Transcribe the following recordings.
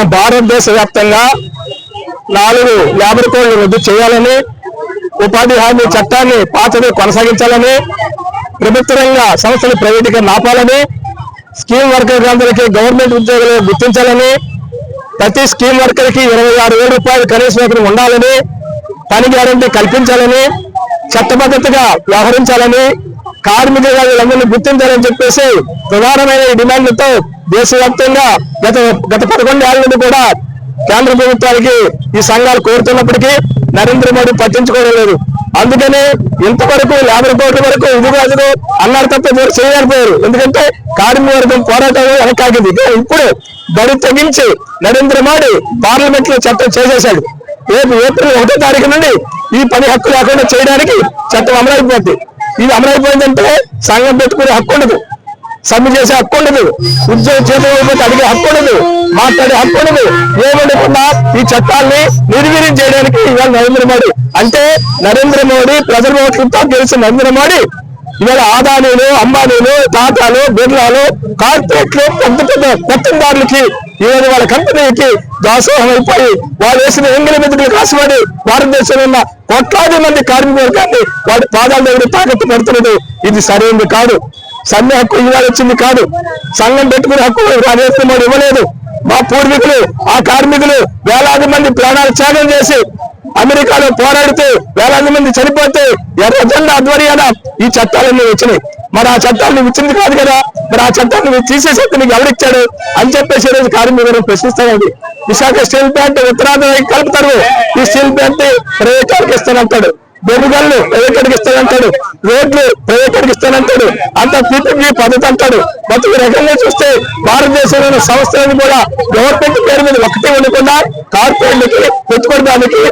మన భారతదేశ వ్యాప్తంగా నాలుగు లేబర్ కోడ్లు రద్దు చేయాలని ఉపాధి హామీ చట్టాన్ని పాతది కొనసాగించాలని ప్రభుత్వ రంగ సంస్థలు ప్రైవేటీకరణ ఆపాలని స్కీమ్ వర్కర్లందరికీ గవర్నమెంట్ ఉద్యోగులు గుర్తించాలని ప్రతి స్కీమ్ వర్కర్కి ఇరవై ఆరు వేల రూపాయలు కనీస వేతనం ఉండాలని పని గ్యారంటీ కల్పించాలని చట్టబద్ధతగా వ్యవహరించాలని కార్మికుల వీళ్ళందరినీ గుర్తించాలని చెప్పేసి ప్రధానమైన ఈ డిమాండ్లతో దేశవ్యాప్తంగా గత గత పదకొండు ఏళ్ళ నుండి కూడా కేంద్ర ప్రభుత్వానికి ఈ సంఘాలు కోరుతున్నప్పటికీ నరేంద్ర మోడీ పట్టించుకోవడం లేదు. అందుకని ఇంతవరకు లేబర్ కోట్ల వరకు ఇది కాదు అన్నారు తప్ప మీరు చేయలేకపోయారు. ఎందుకంటే కార్మిక వర్గం పోరాటం వెనకాగింది ఇప్పుడు బడి తగ్గించి నరేంద్ర మోడీ పార్లమెంట్లో చట్టం చేసేశాడు. రేపు ఏప్రిల్ ఒకటో తారీఖు నుండి ఈ పని హక్కు లేకుండా చేయడానికి చట్టం అమలైపోద్ది ఇది అమలైపోయిందంటే సంఘం పెట్టుకునే హక్కు ఉండదు. సమ్మె చేసే హక్కు ఉండదు. ఉద్యోగం చేతకపోతే అడిగే హక్కు ఉండదు. మాట్లాడే హక్కు ఉండదు. ఏమనుకున్నా ఈ చట్టాన్ని నిర్వీర్యం చేయడానికి ఇవాళ నరేంద్ర మోడీ అంటే నరేంద్ర మోడీ ప్రజల ఓట్లతో గెలిచిన నరేంద్ర మోడీ. ఇవాళ ఆదానీలు అంబానీలు టాటాలు బిర్లాలు కార్పొరేట్లు పెద్ద పెద్ద పెత్తందారులకి ఈరోజు వాళ్ళ కంపెనీకి దాసోహం అయిపోయి వాళ్ళు వేసిన ఎంగిలి మెతుకులు కాసుపడి భారతదేశంలో ఉన్న కోట్లాది మంది కార్మిక వర్గాన్ని వాటి పాదాల దగ్గర తాకట్టు పెడుతున్నది. ఇది సరైనది కాదు. సమ్మె హక్కు ఇవాళ వచ్చింది కాదు. సంఘం పెట్టుకునే హక్కు నరేంద్ర మోడీ ఇవ్వలేదు. మా పూర్వీకులు ఆ కార్మికులు వేలాది మంది ప్రాణాలు త్యాగం చేసి అమెరికాలో పోరాడితే వేలాది మంది చనిపోతే ఎర్ర జెండా ఆధ్వర్యాన ఈ చట్టాలన్నీ వచ్చినాయి. మరి ఆ చట్టాన్ని ఇచ్చింది కాదు కదా. మరి ఆ చట్టాన్ని నువ్వు తీసేసేది నీకు ఎవరిచ్చాడు అని చెప్పేసి ఈరోజు కార్మికులను ప్రశ్నిస్తానండి విశాఖ స్టీల్ ప్లాంట్ ఉత్తరాంధ్ర కలుపుతారు. ఈ స్టీల్ ప్లాంట్ ప్రైవేట్ వాళ్ళకి ఇస్తానంటాడు. బొమ్మగళ్ళు ప్రైవేట్ ఇస్తానంటాడు. రోడ్లు ప్రైవేట్ ఇస్తానంటాడు. అంత పీపీపీ పద్ధతి అంటాడు. మొత్తం రకంగా చూస్తే భారతదేశంలోని సంస్థలను కూడా గవర్నమెంట్ పేరు మీద ఒకటే ఉండకుండా కార్పొరేట్లకి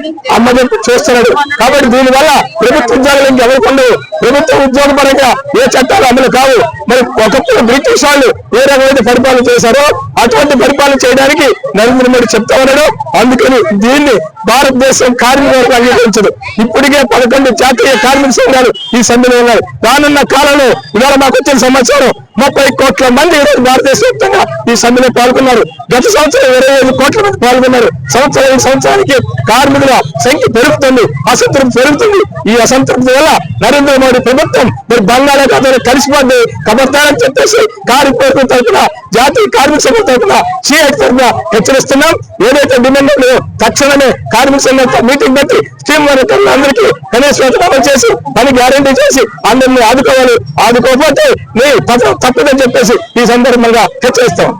పెట్టుకోవడానికి చేస్తున్నాడు. కాబట్టి దీనివల్ల ప్రభుత్వ ఉద్యోగాలు ఇంకెవరికి ప్రభుత్వ ఉద్యోగ పరంగా ఏ చట్టాలు అమలు కావు. మరి ఒకప్పుడు బ్రిటిష్ వాళ్ళు ఏ రకమైన పరిపాలన చేశారో అటువంటి పరిపాలన చేయడానికి నరేంద్ర మోడీ చెప్తా ఉన్నాడు. అందుకని దీన్ని భారతదేశం కార్మికులకు అంగీకరించదు. ఇప్పటికే పదకొండు జాతీయ కార్మిక సంఘాలు ఈ సమ్మెలో ఉన్నారు రానున్న కాలంలో ఇవాళ మాకు వచ్చిన సమాచారం ముప్పై కోట్ల మంది ఈరోజు భారతదేశ వ్యాప్తంగా ఈ సమ్మెలో పాల్గొన్నారు. గత సంవత్సరం ఇరవై ఐదు కోట్ల మంది పాల్గొన్నారు. సంవత్సరం ఈ సంవత్సరానికి కార్మికుల సంఖ్య పెరుగుతుంది అసంతృప్తి పెరుగుతుంది. ఈ అసంతృప్తి వల్ల నరేంద్ర మోడీ ప్రభుత్వం మరి బంగాళాఖాతంలో కలిసిపోద్ది కబర్తారని చెప్పేసి కార్మికుల తరఫున జాతీయ కార్మిక సంఘం తరఫున సిఐ తరఫున హెచ్చరిస్తున్నాం. ఏదైతే డిమాండ్ ఉన్నాయో తక్షణమే కార్మిక సంఘంతో మీటింగ్ పెట్టి స్కీమ్ వర్కర్లు అందరికీ కనీస వేతనం అమలు చేసి పని గ్యారంటీ చేసి అందరినీ ఆదుకోవాలి. ఆదుకోకపోతే మీ పదం తప్పదని చెప్పేసి ఈ సందర్భంగా హెచ్చరిస్తాం.